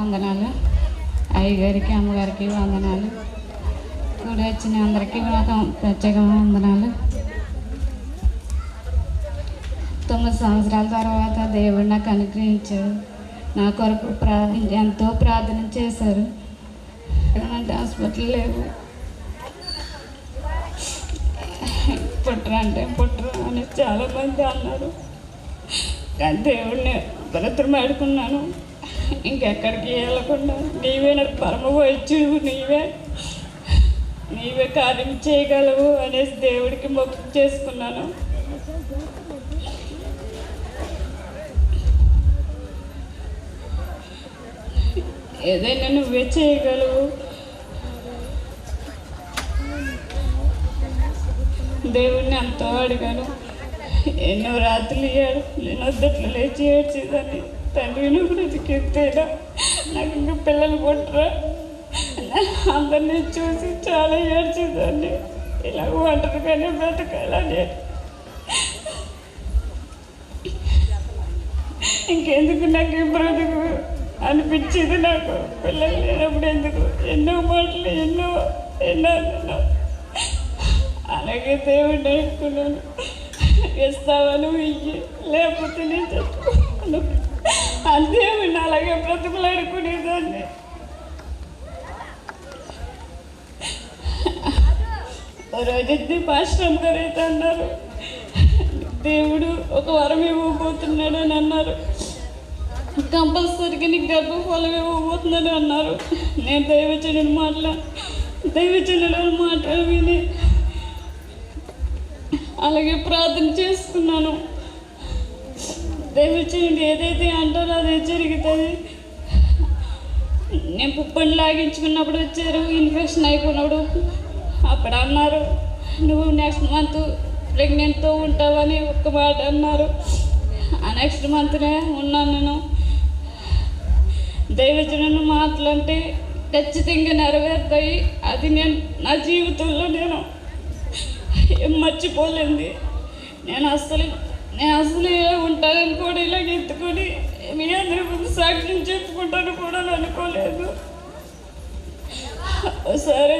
వందనాలు. అయ్యగారికి అమ్మగారికి వందనాలు. కూడా వచ్చిన అందరికీ కూడా ప్రత్యేకమైన వందనాలు. తొమ్మిది సంవత్సరాల తర్వాత దేవుడు నాకు అనుగ్రహించాడు. నా కొరకు ప్రార్థన ఎంతో ప్రార్థన చేశారు. అంటే హాస్పిటల్ లేవు. పుట్టరు అంటే పుట్టరు అని చాలామంది అన్నారు. కానీ దేవుడిని బ్రతమాడుకున్నాను ఇంకెక్కడికి వెళ్ళకుండా నీవే నాకు పరమ వైద్యుడు నీవే నీవే కార్యం చేయగలవు అనేసి దేవుడికి మొక్కు చేసుకున్నాను. ఏదైనా నువ్వే చేయగలవు. దేవుడిని ఎంతో అడిగాను. ఎన్నో రాత్రులు ఇయ్యాడు నేను వద్దట్లు లేచి ఏడ్చేదాన్ని. తండ్రి గురించి బ్రతికెత్తేనా నాకు ఇంకా పిల్లలు కొట్టరా అందరినీ చూసి చాలా ఏడ్చేదాన్ని. ఇలా ఒంటరిగానే బ్రతకాలని. ఇంకెందుకు నాకు ఈ బ్రతుకు? అనిపించేది నాకు. పిల్లలు లేనప్పుడు ఎందుకు? ఎన్నో మాటలు ఎన్నో ఎన్నో అలాగే దేవుడు నేర్చుకున్నాను ఇస్తావను ఇయ్యి లేకపోతే నేను చచ్చిపోతాను అంతే దేవుడిని అలాగే బ్రతుకులాడుకునేదాన్ని ఓ రోజు పాశ్రం గారు అన్నారు. దేవుడు ఒక వరం ఇవ్వబోతున్నాడు అని అన్నారు. కంపల్సరీగా నీకు గర్భఫలం ఇవ్వబోతున్నాడు అన్నారు. నేను దైవచనుడు మాటల దైవచనుడు మాట విని అలాగే ప్రార్థన చేసుకున్నాను దైవచనుడు ఏదైతే అంటారో అదే జరుగుతుంది నేను పుప్పని లాగించుకున్నప్పుడు వచ్చారు ఇన్ఫెక్షన్ అయిపోయినప్పుడు అప్పుడు అన్నారు నువ్వు నెక్స్ట్ మంత్ ప్రెగ్నెంట్తో ఉంటావని ఒక్క మాట అన్నారు. ఆ నెక్స్ట్ మంత్నే ఉన్నాను నేను. దైవజనుని మాటలంటే ఖచ్చితంగా నెరవేరుతాయి. అది నేను నా జీవితంలో నేను ఏం మర్చిపోలేంది నేను అస్సలు నేను అసలు ఉంటానని కూడా ఇలా ఎత్తుకొని మీ అందరి ముందు సాక్ష్యం చెప్పుకుంటాను కూడా అనుకోలేదు. సరే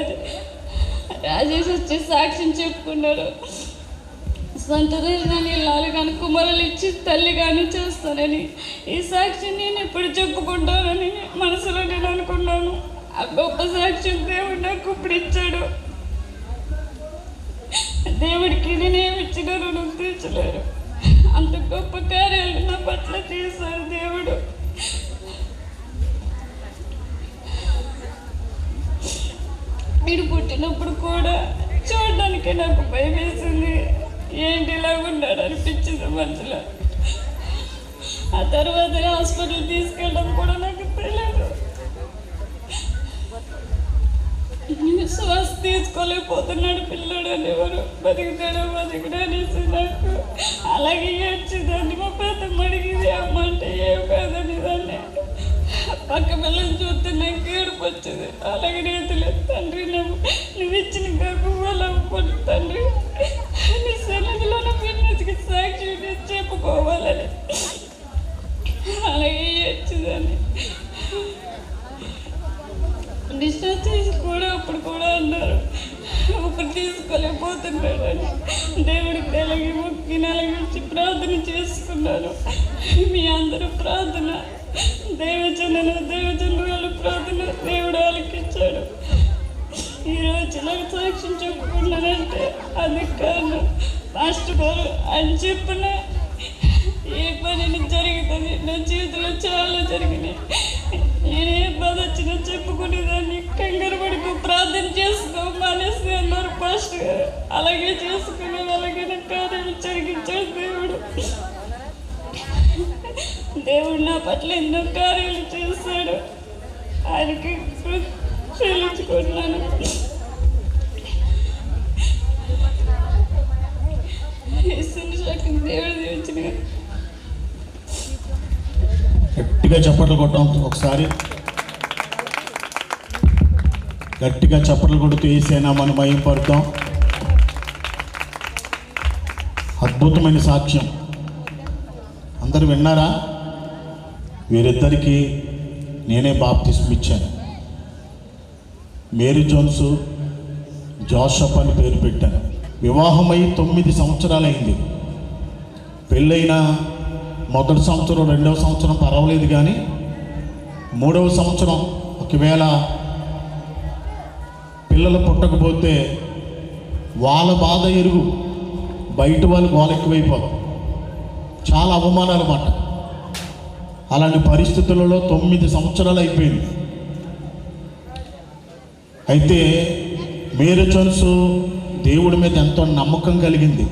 రాజేష్ వచ్చి సాక్ష్యం చెప్పుకున్నారు. సొంత దేశాన్ని ఇల్లాలు కుమారులు ఇచ్చి తల్లి కానీ చేస్తానని ఈ సాక్ష్యం నేను ఎప్పుడు చెప్పుకుంటానని మనసులో నేను అనుకున్నాను. ఆ గొప్ప సాక్ష్యం దేవుడు నాకు ఇప్పుడు ఇచ్చాడు. దేవుడికి నేను ఇచ్చిన రుణం తీర్చలేరు. అంత గొప్ప కార్యాలు నా పట్ల చేశారు దేవుడు. మీరు పుట్టినప్పుడు కూడా చూడడానికి నాకు భయం వేసింది. ఏంటి ఇలా ఉన్నాడు అనిపించింది మనసులో ఆ తర్వాత హాస్పిటల్ తీసుకెళ్ళి శ్వాస తీసుకోలేకపోతున్నాడు పిల్లడు అనేవారు బతుకుతాడు బతుకుడు అనేసి నాకు అలాగే ఏడ్చేదాన్ని. మా పెద్ద అడిగింది అమ్మ అంటే ఏం కాదని దాన్ని పక్క పిల్లలు చూస్తే నాకు ఏడుపు వచ్చేది. అలాగే నేతలేదు తండ్రి నువ్వు నువ్వు ఇచ్చిన కాకు వాళ్ళు తండ్రి నీ సన్నిధిలో నా సాక్షి చెప్పుకోవాలని. అలాగే ఏడ్చేదాన్ని. డిశ్చార్జ్ చేసి కూడా అప్పుడు కూడా అన్నారు. ఒకరు తీసుకోలేకపోతున్నాడు అని దేవుడికి అలాగే మొక్కి నలగించి ప్రార్థన చేసుకున్నాను. మీ అందరూ ప్రార్థన. దైవజనులు దైవజనులు ప్రార్థన దేవుడు ఆలకించాడు. ఈరోజు నాకు సాక్ష్యం చెప్పుకున్నానంటే అది కారణం మాస్టర్ గారు అని చెప్పిన ఏ పని జరుగుతుంది నా జీవితంలో చాలా జరిగినాయి. నేను ఏ బాధ వచ్చినా చెప్పుకునేదాన్ని. కంగారు పడిపో ప్రార్థన చేసుకో మానేసి అన్నారు పాస్టర్ అలాగే చేసుకునే అలాగే నా కార్యాలు జరిగించాడు దేవుడు. దేవుడు నా పట్ల ఎన్నో కార్యాలు చేశాడు. ఆయనకి చెల్లించుకుంటున్నాను. దేవుడు గట్టిగా చప్పట్లు కొట్టాం ఒకసారి. గట్టిగా చప్పట్లు కొడుతూ వేసేనా మనం భయం పడతాం. అద్భుతమైన సాక్ష్యం. అందరూ విన్నారా? వీరిద్దరికీ నేనే బాప్ ఇచ్చాను. మేరీ జోన్స్ జోసఫ్ అని పేరు పెట్టాను. వివాహమై తొమ్మిది సంవత్సరాలైంది. పెళ్ళైన మొదటి సంవత్సరం రెండవ సంవత్సరం పర్వాలేదు కానీ మూడవ సంవత్సరం ఒకవేళ పిల్లలు పుట్టకపోతే వాళ్ళ బాధ ఎరుగు. బయట వాళ్ళు గోల చాలా అవమానాలు అన్నమాట అలాంటి పరిస్థితులలో తొమ్మిది సంవత్సరాలు అయిపోయింది. అయితే మేరు చొలుసు దేవుడి మీద ఎంతో నమ్మకం కలిగింది.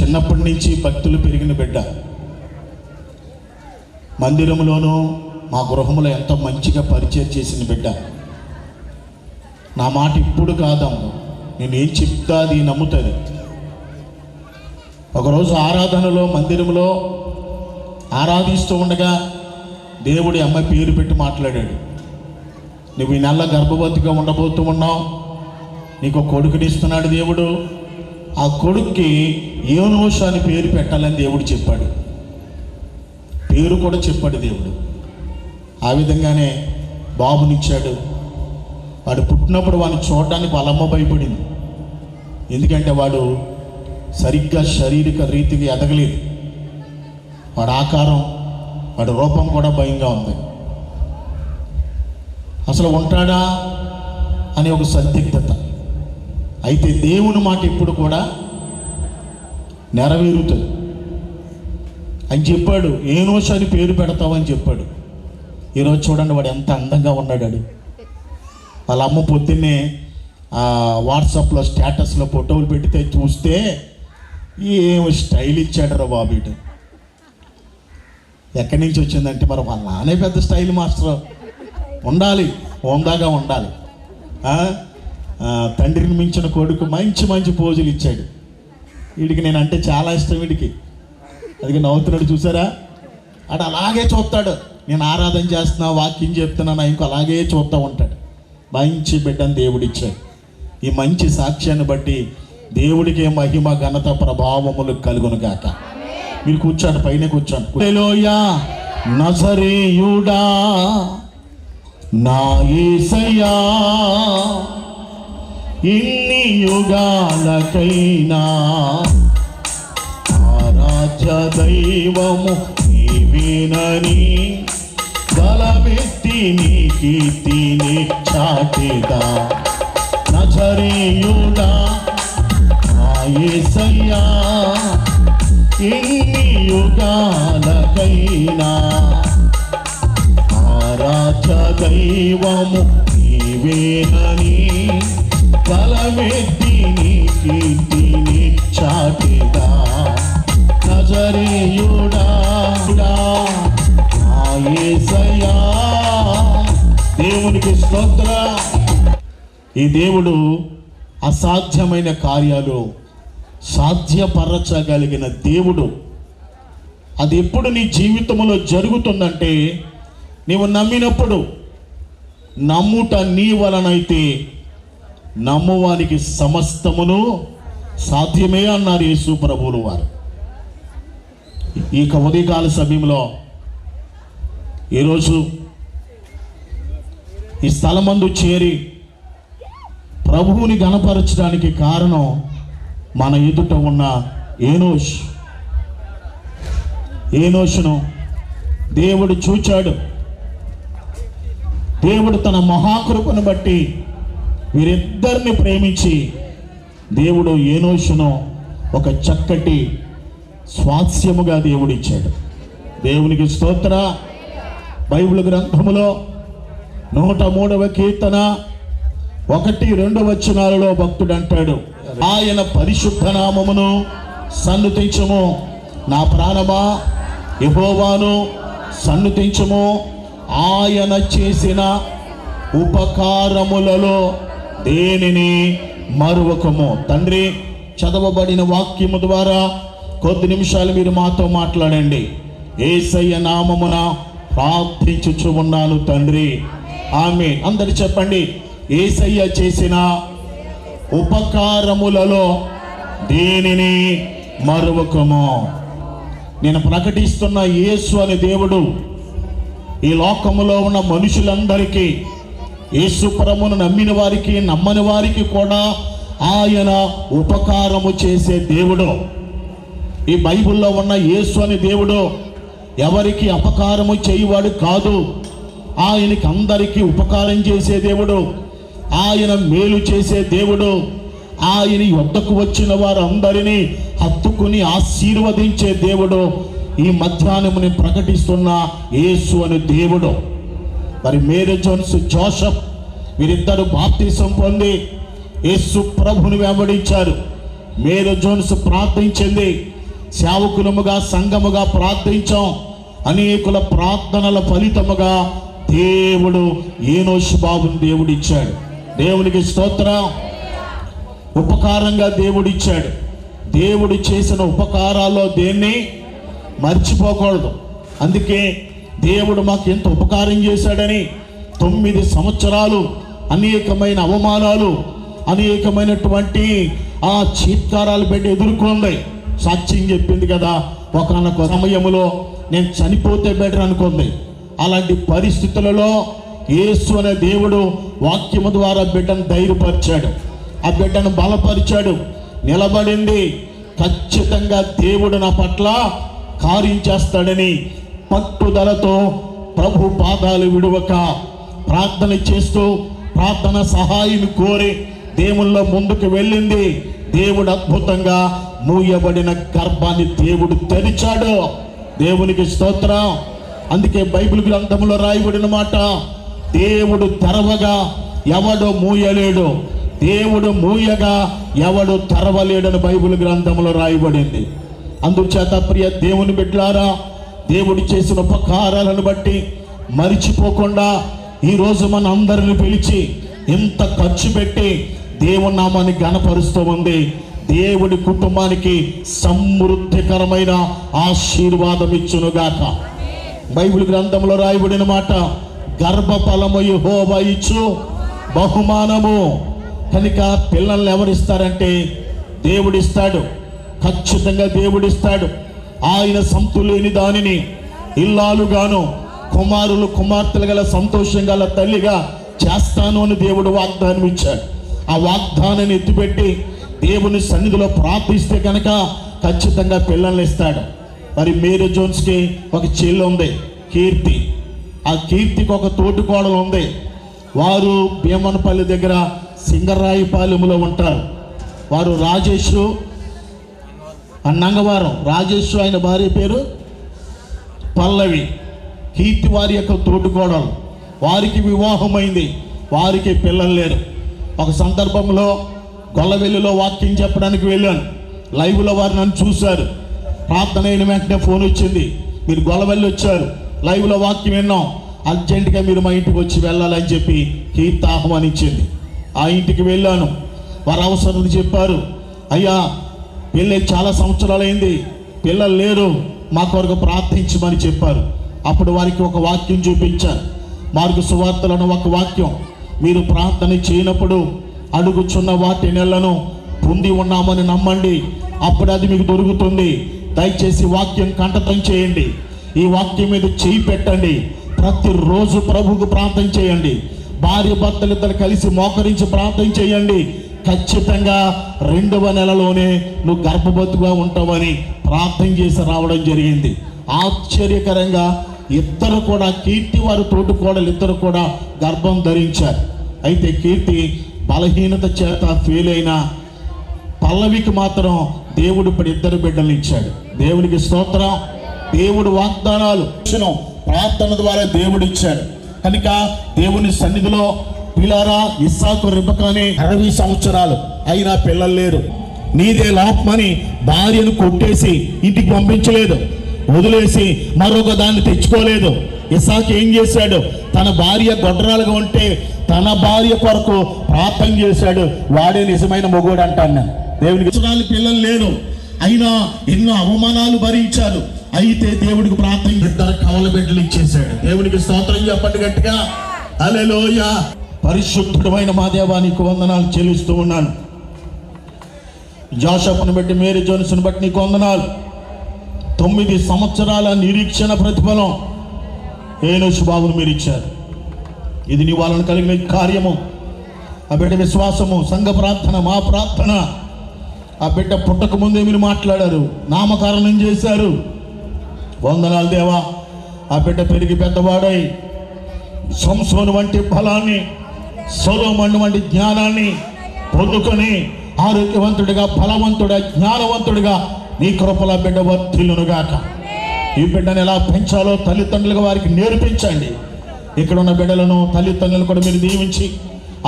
చిన్నప్పటి నుంచి భక్తులు పెరిగిన బిడ్డ. మందిరంలోనూ మా గృహంలో ఎంతో మంచిగా పరిచయం చేసిన బిడ్డ. నా మాట ఇప్పుడు కాదమ్మ. నేను ఏం చెప్తా అది నమ్ముతుంది. ఒకరోజు ఆరాధనలో మందిరంలో ఆరాధిస్తూ ఉండగా దేవుడి అమ్మాయి పేరు పెట్టి మాట్లాడాడు. నువ్వు ఈ నెల గర్భవతిగా ఉండబోతూ ఉన్నావు. నీకు కొడుకునిస్తున్నాడు కొడుకుని ఇస్తున్నాడు దేవుడు. ఆ కొడుక్కి ఏనోష అని పేరు పెట్టాలని దేవుడు చెప్పాడు. పేరు కూడా చెప్పాడు దేవుడు. ఆ విధంగానే బాబునిచ్చాడు. వాడు పుట్టినప్పుడు వాడిని చూడడానికి వాళ్ళమ్మ భయపడింది. ఎందుకంటే వాడు సరిగ్గా శారీరక రీతిగా ఎదగలేదు. వాడు ఆకారం వాడి రూపం కూడా భయంగా ఉంది. అసలు ఉంటాడా అనే ఒక సందిగ్ధత. అయితే దేవుని మాట ఇప్పుడు కూడా నెరవేరుతుంది. అని చెప్పాడు ఏనోష అని పేరు పెడతావని చెప్పాడు. ఈరోజు చూడండి వాడు ఎంత అందంగా ఉన్నాడు వాళ్ళ అమ్మ పొద్దున్నే వాట్సాప్లో స్టేటస్లో ఫోటోలు పెడితే చూస్తే ఏం స్టైల్ ఇచ్చాడరా బాబు ఇటు. ఎక్కడి నుంచి వచ్చిందంటే మరి వాళ్ళ నానే పెద్ద స్టైల్ మాస్టర్. ఉండాలి హోందాగా ఉండాలి. తండ్రిని మించిన కొడుకు మంచి మంచి పోజులు ఇచ్చాడు. వీడికి నేను అంటే చాలా ఇష్టం వీడికి. అది నవ్వుతున్నాడు చూసారా? అటు అలాగే చూస్తాడు. నేను ఆరాధన చేస్తున్నా వాక్యం చెప్తున్నా నా ఇంకో అలాగే చూస్తూ ఉంటాడు. మంచి బిడ్డను దేవుడిచ్చాడు ఈ మంచి సాక్ష్యాన్ని బట్టి దేవుడికి మహిమ ఘనత ప్రభావములు కలుగును గాక. మీరు కూర్చోండి పైన కూర్చోండి. నజరేయుడా నా యేసయ్యా ఇన్ని యుగాలకైనా ఆరాధ్య దైవము నీవేనని బలమెత్తి నీ కీర్తిని చాటిదా నజరేయుడా యేసయ్యా ఇన్ని యుగాలకైనా ఆరాధ్య దైవము నీవేనని బలమెత్తి కీర్తిని చాటిదా. నజరేయుడా దేవునికి స్తోత్ర. ఈ దేవుడు అసాధ్యమైన కార్యాలు సాధ్యపరచగలిగిన దేవుడు. అది ఎప్పుడు నీ జీవితంలో జరుగుతుందంటే నీవు నమ్మినప్పుడు నమ్ముట నీ వలనైతే నమ్మువానికి సమస్తమును సాధ్యమే అన్నారు యేసు ప్రభువులు వారు. ఈ యొక్క ఉదయకాల సమయంలో ఈరోజు ఈ స్థలమందు చేరి ప్రభువుని గణపరచడానికి కారణం మన ఎదుట ఉన్న ఏనోష్. ఏనోషును దేవుడు చూచాడు. దేవుడు తన మహాకృపను బట్టి వీరిద్దరిని ప్రేమించి దేవుడు ఏనోషును ఒక చక్కటి స్వాస్యముగా దేవుడిచ్చాడు. దేవునికి స్తోత్ర. బైబిల్ గ్రంథములో నూట మూడవ కీర్తన ఒకటి రెండు వచనాలలో భక్తుడు అంటాడు ఆయన పరిశుద్ధ నామమును సన్నుతించము నా ప్రాణమా యహోవాను సన్నుతించము ఆయన చేసిన ఉపకారములలో దేనిని మరువకము? తండ్రి చదవబడిన వాక్యము ద్వారా కొద్ది నిమిషాలు మీరు మాతో మాట్లాడండి. ఏసయ్య నామమున ప్రార్థించుచు ఉన్నాను తండ్రి. ఆమె అందరు చెప్పండి. ఏసయ్య చేసిన ఉపకారములలో దేనిని మరువకము? నేను ప్రకటిస్తున్న యేసు అనే దేవుడు ఈ లోకములో ఉన్న మనుషులందరికీ యేసు నమ్మిన వారికి నమ్మని వారికి కూడా ఆయన ఉపకారము చేసే దేవుడు. ఈ బైబిల్లో ఉన్న యేసు అనే దేవుడు ఎవరికి అపకారము చేయవాడు కాదు. ఆయనకి అందరికీ ఉపకారం చేసే దేవుడు ఆయన మేలు చేసే దేవుడు ఆయన వద్దకు వచ్చిన వారందరినీ హత్తుకుని ఆశీర్వదించే దేవుడు. ఈ మధ్యాహ్నం ప్రకటిస్తున్న యేసు అనే దేవుడు. మరి మేరీ జోన్స్ జోసఫ్ వీరిద్దరు బాప్తీసం పొంది యేసు ప్రభుని వెంబడించారు. మేరీ జోన్స్ ప్రార్థించింది. సేవకులముగా సంఘముగా ప్రార్థించాం. అనేకుల ప్రార్థనల ఫలితముగా దేవుడు ఏనోషు బాబుని దేవుడిచ్చాడు. దేవునికి స్తోత్రం. ఉపకారంగా దేవుడిచ్చాడు. దేవుడు చేసిన ఉపకారాల్లో దేన్ని? మర్చిపోకూడదు. అందుకే దేవుడు మాకు ఎంత ఉపకారం చేశాడని తొమ్మిది సంవత్సరాలు అనేకమైన అవమానాలు అనేకమైనటువంటి ఆ చీత్కారాలు పెట్టి ఎదుర్కొంది. సాక్ష్యం చెప్పింది కదా ఒకనొక సమయంలో నేను చనిపోతే బెటర్ అనుకుంది. అలాంటి పరిస్థితులలో యేసు అనే దేవుడు వాక్యము ద్వారా బిడ్డను ధైర్యపరిచాడు. ఆ బిడ్డను బలపరిచాడు. నిలబడింది. ఖచ్చితంగా దేవుడు నా పట్ల కార్యం చేస్తాడని పట్టుదలతో ప్రభు పాదాలు విడువక ప్రార్థన చేస్తూ ప్రార్థన సహాయం కోరి దేవుళ్ళ ముందుకు వెళ్ళింది. దేవుడు అద్భుతంగా మూయబడిన గర్భాన్ని దేవుడు తెరిచాడు. దేవునికి స్తోత్రం. అందుకే బైబిల్ గ్రంథంలో రాయబడిన మాట దేవుడు తెరవగా ఎవడు మూయలేడు. దేవుడు మూయగా ఎవడు తెరవలేడని బైబిల్ గ్రంథంలో రాయబడింది. అందుచేత ప్రియ దేవుని బిడ్డలారా దేవుడు చేసిన ఉపకారాలను బట్టి మరిచిపోకుండా ఈరోజు మన అందరిని పిలిచి ఎంత ఖర్చు పెట్టి దేవుని నామాన్ని గణపరుస్తూ ఉంది. దేవుడి కుటుంబానికి సమృద్ధికరమైన ఆశీర్వాదం ఇచ్చునుగాక. బైబిల్ గ్రంథంలో రాయబడిన మాట గర్భఫలము యెహోవా ఇచ్చు బహుమానము. కనుక పిల్లల్ని ఎవరిస్తారంటే దేవుడిస్తాడు. ఖచ్చితంగా దేవుడిస్తాడు. ఆయన సంతులేని దానిని ఇల్లాలుగాను కుమారులు కుమార్తెలు గల సంతోషం గల తల్లిగా చేస్తాను అని దేవుడు వాగ్దానం ఇచ్చాడు. ఆ వాగ్దానాన్ని ఎత్తిపెట్టి దేవుని సన్నిధిలో ప్రార్థిస్తే కనుక ఖచ్చితంగా పిల్లల్ని ఇస్తాడు. మరి మేరీ జోన్స్కి ఒక చెల్లి ఉంది కీర్తి. ఆ కీర్తికి ఒక తోటికోడలు ఉంది. వారు భీమనపల్లి దగ్గర సింగరాయిపాలెములో ఉంటారు. వారు రాజేష్ అన్నంగవారం రాజేశ్వరు ఆయన భార్య పేరు పల్లవి. కీర్తి వారి యొక్క తోటికోడలు వారికి వివాహమైంది. వారికి పిల్లలు లేరు. ఒక సందర్భంలో గొల్లవెల్లిలో వాక్యం చెప్పడానికి వెళ్ళాను. లైవ్లో వారు నన్ను చూశారు. ప్రార్థన అయిన వెంటనే ఫోన్ వచ్చింది. మీరు గొల్లవెల్లి వచ్చారు. లైవ్లో వాక్యం విన్నాం. అర్జెంటుగా మీరు మా ఇంటికి వచ్చి వెళ్ళాలని చెప్పి కీర్తి ఆహ్వానించింది. ఆ ఇంటికి వెళ్ళాను. వారు అవసరం చెప్పారు. అయ్యా పెళ్ళి చాలా సంవత్సరాలైంది. పిల్లలు లేరు. మా కొరకు ప్రార్థించమని చెప్పారు. అప్పుడు వారికి ఒక వాక్యం చూపించారు. మార్గ సువార్తలను ఒక వాక్యం. మీరు ప్రార్థన చేయనప్పుడు అడుగుచున్న వాటి నెలను పొంది ఉన్నామని నమ్మండి. అప్పుడు అది మీకు దొరుకుతుంది. దయచేసి వాక్యం కంఠతం చేయండి. ఈ వాక్యం మీద చేయి పెట్టండి. ప్రతిరోజు ప్రభుకు ప్రార్థన చేయండి. భార్య భర్తలిద్దరు కలిసి మోకరించి ప్రార్థన చేయండి. ఖచ్చితంగా రెండవ నెలలోనే నువ్వు గర్భవతిగా ఉంటావని ప్రార్థన చేసి రావడం జరిగింది. ఆశ్చర్యకరంగా ఇద్దరు కూడా కీర్తి వారి తోటి కోడలు ఇద్దరు కూడా గర్భం ధరించారు. అయితే కీర్తి బలహీనత చేత ఫెయిల్ అయిన పల్లవికి మాత్రం దేవుడు ఇప్పుడు ఇద్దరు బిడ్డలు ఇచ్చాడు. దేవునికి స్తోత్రం దేవుడు వాగ్దానాలు. ప్రార్థన ద్వారా దేవుడు ఇచ్చాడు. కనుక దేవుని సన్నిధిలో పిలారా ఇస్సాకు రిబకానే అరవై సంవత్సరాలు అయినా పిల్లలు లేరు. నీదే లోపమని భార్యను కొట్టేసి ఇంటికి పంపించలేదు. వదిలేసి మరొక దాన్ని తెచ్చుకోలేదు. ఇసాక్ ఏం చేశాడు? తన భార్య గొడ్రాలుగా ఉంటే తన భార్య కొరకు ప్రార్థన చేశాడు. వాడే నిజమైన మొగుడు అంటాను నేను. దేవునికి ఇష్టరాలు పిల్లలు లేరు. అయినా ఎన్నో అవమానాలు భరించారు అయితే దేవుడికి ప్రార్థన ఇద్దరు కవల బిడ్డలు ఇచ్చేశాడు. దేవునికి స్తోత్రం చెప్పండి గట్టిగా. అలెలోయ పరిశుద్ధుడమైన మా దేవానికి వందనాలు చెల్లిస్తూ ఉన్నాను. జాషప్ను బట్టి మేరీ జోన్స్ను బట్టి నీకు వందనాలు. తొమ్మిది సంవత్సరాల నిరీక్షణ ప్రతిఫలం ఏనోషు బాబును మీరు ఇచ్చారు. ఇది నీ కలిగిన కార్యము. ఆ బిడ్డ విశ్వాసము సంఘ ప్రార్థన మా ప్రార్థన. ఆ బిడ్డ పుట్టక ముందే మీరు మాట్లాడారు నామకరణం చేశారు. వందనాలు దేవా ఆ బిడ్డ పెరిగి పెద్దవాడై సంసోను వంటి ఫలాన్ని సొలోమన్ వంటి జ్ఞానాన్ని పొందుకొని ఆరోగ్యవంతుడిగా బలవంతుడిగా జ్ఞానవంతుడిగా నీ కృపల బిడ్డ వర్తిల్లునుగాక ఈ బిడ్డను ఎలా పెంచాలో తల్లిదండ్రులుగా వారికి నేర్పించండి. ఇక్కడ ఉన్న బిడ్డలను తల్లిదండ్రులను కూడా మీరు దీవించి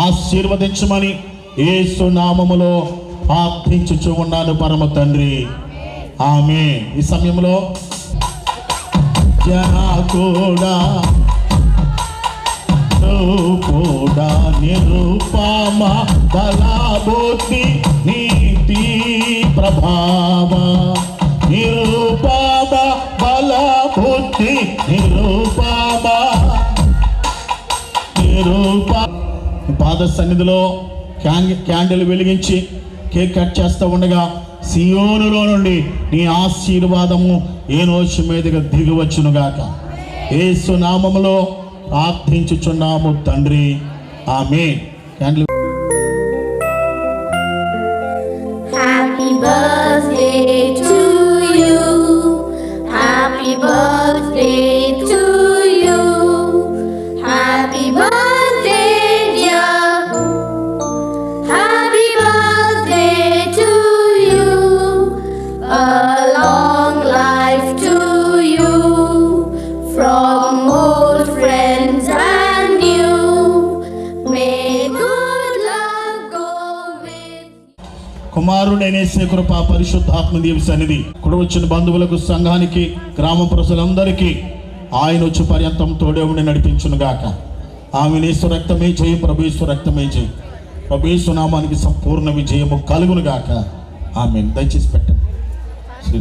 ఆశీర్వదించమని ఏసు నామములో ప్రార్థించుచు ఉన్నాను పరమ తండ్రి. ఆమె ఈ సమయంలో జనా కూడా కూడా నిరూపమ బలాబోధి నీతి ప్రభావ. నిరూపమ బలబుద్ధి నిరూపమ. నిరూప పాద సన్నిధిలో క్యాన్ క్యాండిల్ వెలిగించి కేక్ కట్ చేస్తూ ఉండగా సియోనులో నుండి నీ ఆశీర్వాదము ఏ నోషి మీదుగా దిగివచ్చునుగాక ఏసు నామములో ప్రార్థించుచున్నాము తండ్రి. ఆమె క్యాండిల్ కుమారుడైన కృప పరిశుద్ధాత్మ దేవి సన్నిధి. కూడా వచ్చిన బంధువులకు సంఘానికి గ్రామ ప్రజలందరికీ ఆయన వచ్చి పర్యంతం తోడే ఉండి నడిపించును గాక. ఆమె నీసు రక్తమే చేయి ప్రభు రక్తమే చేయి. ప్రభు నామానికి సంపూర్ణ విజయము కలుగును గాక. ఆమె దయచేసి పెట్టండి. శ్రీ